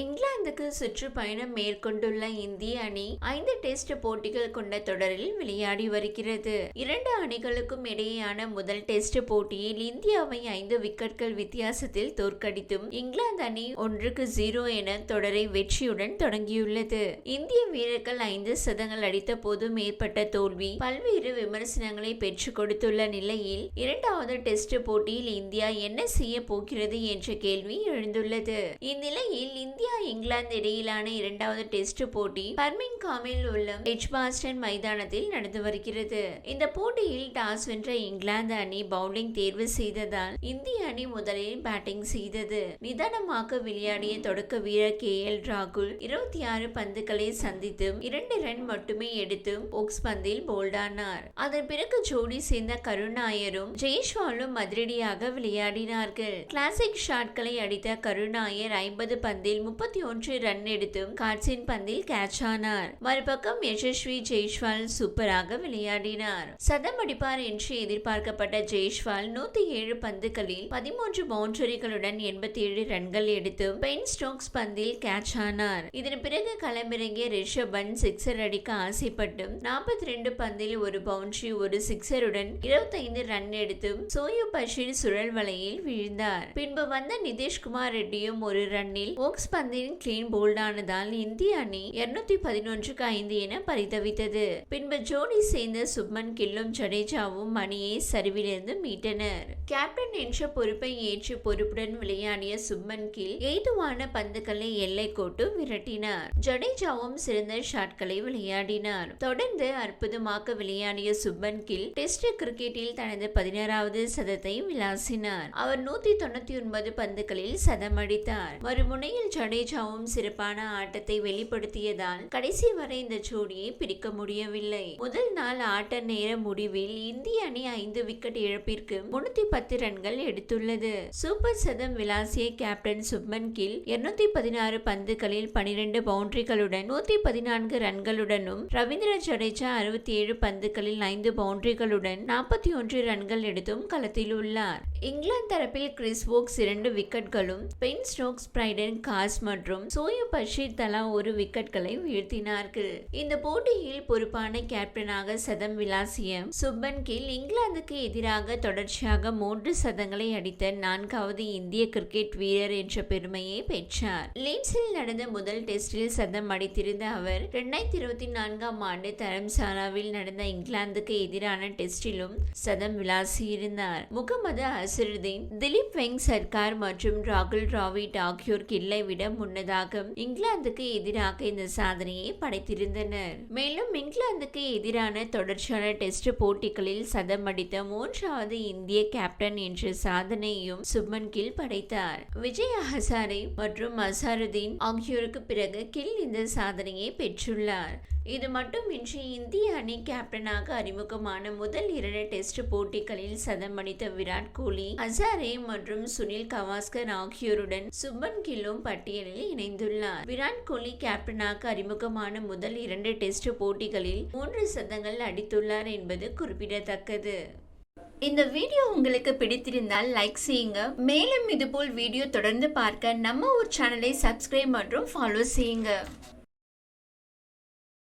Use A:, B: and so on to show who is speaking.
A: இங்கிலாந்துக்கு சுற்றுப்பயணம் மேற்கொண்டுள்ள இந்திய அணி ஐந்து டெஸ்ட் போட்டிகள் கொண்ட தொடரில் விளையாடி வருகிறது. இரண்டு அணிகளுக்கும் இடையேயான முதல் டெஸ்ட் போட்டியில் இந்தியாவை ஐந்து விக்கெட்கள் வித்தியாசத்தில் தோற்கடித்தும் இங்கிலாந்து அணி ஒன்றுக்கு ஜீரோ என தொடரை வெற்றியுடன் தொடங்கியுள்ளது. இந்திய வீரர்கள் ஐந்து சதங்கள் அடித்த போதும் ஏற்பட்ட தோல்வி பல்வேறு விமர்சனங்களை பெற்றுக் கொடுத்துள்ள நிலையில் இரண்டாவது டெஸ்ட் போட்டியில் இந்தியா என்ன செய்ய போகிறது என்ற கேள்வி எழுந்துள்ளது. இந்நிலையில் இந்திய இங்கிலாந்து இடையிலான இரண்டாவது டெஸ்ட் போட்டி பர்மிங்காமில் உள்ள எட்ஜ்பாஸ்டன் மைதானத்தில் நடந்து வருகிறது. இந்த போட்டியில் டாஸ் வென்ற இங்கிலாந்து அணி பவுலிங் தேர்வு செய்ததால் இந்திய அணி முதலில் பேட்டிங் செய்தது. நிதானமாக விளையாடிய தொடக்க வீரர் கே. எல். ராகுல் இருபத்தி ஆறு பந்துகளை சந்தித்தும் இரண்டு ரன் மட்டுமே எடுத்து ஒக்ஸ் பந்தில் போல்டானார் அதன் பிறகு ஜோடி சேர்ந்த கருணாயரும் ஜெய்ஷ்வாலும் அதிரடியாக விளையாடினார்கள். கிளாசிக் ஷாட்களை அடித்த கருணாயர் ஐம்பது பந்தில் முப்பத்தி ஒன்று ரன் எடுத்தும் காட்சின் பந்தில் கேட்ச் ஆனார். மறுபக்கம் யசஸ்வி ஜெய்ஷ்வால் சூப்பராக விளையாடினார். சதம் அடிப்பார் என்று எதிர்பார்க்கப்பட்ட ஜெய்ஷ்வால் நூத்தி ஏழு பந்துகளில் பதிமூன்று பவுண்டரிகளுடன் எண்பத்தி ஏழு ரன்கள் எடுத்து பென் ஸ்டோக்ஸ் பந்தில் கேட்ச் ஆனார். இதன் பிறகு களமிறங்கிய ரிஷபன் சிக்ஸர் அடிக்க ஆசைப்பட்டு நாற்பத்தி ரெண்டு பந்தில் ஒரு பவுண்டரி ஒரு சிக்ஸருடன் இருபத்தைந்து ரன் எடுத்து சோயு பஷீர் சுழல் வலையில் வீழ்ந்தார். பின்பு வந்த நிதிஷ்குமார் ரெட்டியும் ஒரு ரன்னில் ஓக்ஸ் பந்து பந்தின் கிளீன் போல்டானதால் இந்திய அணி இருநூத்தி பதினொன்றுக்கு ஐந்து என பரிதவித்தது. பின்பு ஜோடி சேர்ந்த சுப்மன் கில்லும் ஜடேஜாவும் அணியை சரிவிலிருந்து மீட்டனர். கேப்டன் என்ற பொறுப்பை ஏற்று பொறுப்புடன் விளையாடிய சுப்மன் கில் ஏதுவான பந்துகளை எல்லை கோட்டு விரட்டினார். ஜடேஜாவும் சிறந்த ஷாட்களை விளையாடினார். தொடர்ந்து அற்புதமாக விளையாடிய சுப்மன் கில் டெஸ்ட் கிரிக்கெட்டில் தனது பதினாறாவது சதத்தை விளாசினார். அவர் நூத்தி தொண்ணூத்தி ஒன்பது பந்துகளில் சதம் அடித்தார். மறுமுனையில் ஜடேஜாவும் சிறப்பான ஆட்டத்தை வெளிப்படுத்தியதால் கடைசி வரை இந்த ஜோடியை பிரிக்க முடியவில்லை. முதல் நாள் ஆட்ட நேர முடிவில் இந்திய அணி ஐந்து விக்கெட் இழப்பிற்கு முன்னூத்தி பத்து ரன்கள் எடுத்துள்ளது. சூப்பர் சதம் விளாசிய கேப்டன் சுப்மன் கில் இருநூத்தி பதினாறு பந்துகளில் பனிரெண்டு பவுண்டரிகளுடன் நூத்தி பதினான்கு ரன்களுடனும் ரவீந்திர ஜடேஜா அறுபத்தி ஏழு பந்துகளில் ஐந்து பவுண்டரிகளுடன் நாற்பத்தி ஒன்று ரன்கள் எடுத்தும் களத்தில் உள்ளார். இங்கிலாந்து தரப்பில் கிறிஸ் வோக்ஸ் இரண்டு விக்கெட்களும் பென் ஸ்டோக்ஸ் பிரைடன் காஸ் மற்றும் சோய பஷீர் தலா ஒரு விக்கெட்களை வீழ்த்தினார்கள். இந்த போட்டியில் பொறுப்பான கேப்டனாக சதம் விளாசிய சுப்பன் கில் இங்கிலாந்துக்கு எதிராக தொடர்ச்சியாக மூன்று சதங்களை அடித்த நான்காவது இந்திய கிரிக்கெட் வீரர் என்ற பெருமையை பெற்றார். லீட்ஸில் நடந்த முதல் டெஸ்டில் சதம் அடித்திருந்த அவர் இரண்டாயிரத்தி இருபத்தி நான்காம் ஆண்டு தரம்சாலாவில் நடந்த இங்கிலாந்துக்கு எதிரான டெஸ்டிலும் சதம் விளாசியிருந்தார். முகமது அசருதீன் திலீப் வெங் சர்க்கார் மற்றும் ராகுல் டிராவிட் ஆகியோர் கில்லை விட முன்னதாக இங்கிலாந்துக்கு எதிராக இந்த சாதனையை படைத்திருந்தனர். மேலும் இங்கிலாந்துக்கு எதிரான தொடர்ச்சியான டெஸ்ட் போட்டிகளில் சதம் அடித்த மூன்றாவது இந்திய கேப்டன் என்ற சாதனையையும் சுப்மன் கில் படைத்தார். விஜய் ஹசாரே மற்றும் அசாருதீன் ஆகியோருக்கு பிறகு கில் இந்த சாதனையை பெற்றுள்ளார். இது மட்டுமின்றி இந்திய அணி கேப்டனாக அறிமுகமான முதல் இரண்டு டெஸ்ட் போட்டிகளில் சதம் அடித்த விராட் கோலி ஹசாரே மற்றும் சுனில் கவாஸ்கர் ஆகியோருடன் சுப்பன் கில்லும் பட்டியலில் இணைந்துள்ளார். விராட் கோலி கேப்டனாக அறிமுகமான முதல் இரண்டு டெஸ்ட் போட்டிகளில் மூன்று சதங்கள் அடித்துள்ளார் என்பது குறிப்பிடத்தக்கது. இந்த வீடியோ உங்களுக்கு பிடித்திருந்தால் லைக் செய்யுங்க. மேலும் இதுபோல் வீடியோ தொடர்ந்து பார்க்க நம்ம ஒரு சேனலை சப்ஸ்கிரைப் மற்றும் ஃபாலோ செய்யுங்க.